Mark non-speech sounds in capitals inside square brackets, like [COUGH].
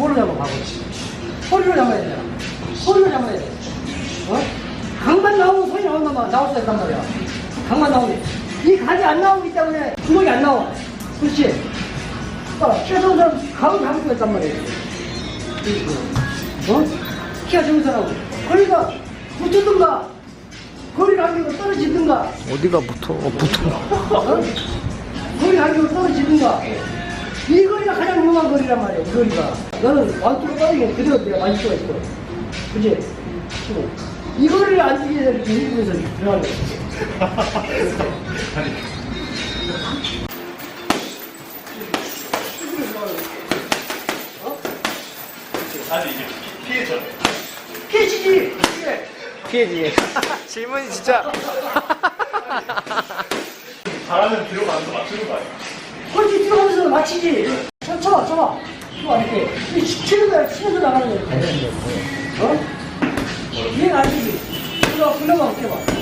뭘로 잡아, 밥을? 허리로 잡아야 돼. 허리로 잡아야 돼. 어? 강만 나오면 손이 나온단 말이야. 나올 수 있단 말이야. 강만 나오면. 이 각이 안 나오기 때문에 주먹이 안 나와. 그렇지? 어, 키가 작은 사람 가을 잡을 수 있단 말이야. 어? 키가 작은 사람은. 그러니까 붙든가, 거리를 안기고 떨어지든가, 어디가 붙어? 어, 붙어. 어? 거리 안기고 떨어지든가. 이 거리가 가장 유명한 거리란 말이야, 이 거리가. 너는 완투로 빠지게 그대로 내가 맞을 수가 있어. 그지? 지금. 이 거리를 안 뛰게 되면 이렇게 일부에서 들어가는 거야. 아니 이게 피해죠. 피해치지! 피해! 피해지. 질문이 진짜. [LAUGHS] 잘하면 뒤로 가는 거 맞추는 거 아니야? 그렇지, 뛰어가면서 맞히지! 쳐, 쳐, 쳐! 쳐, 이렇게. 이 치는 거야, 치면서 나가는 거야. 어? 이해가 안 되지? 이거, 불러봐, 불러봐.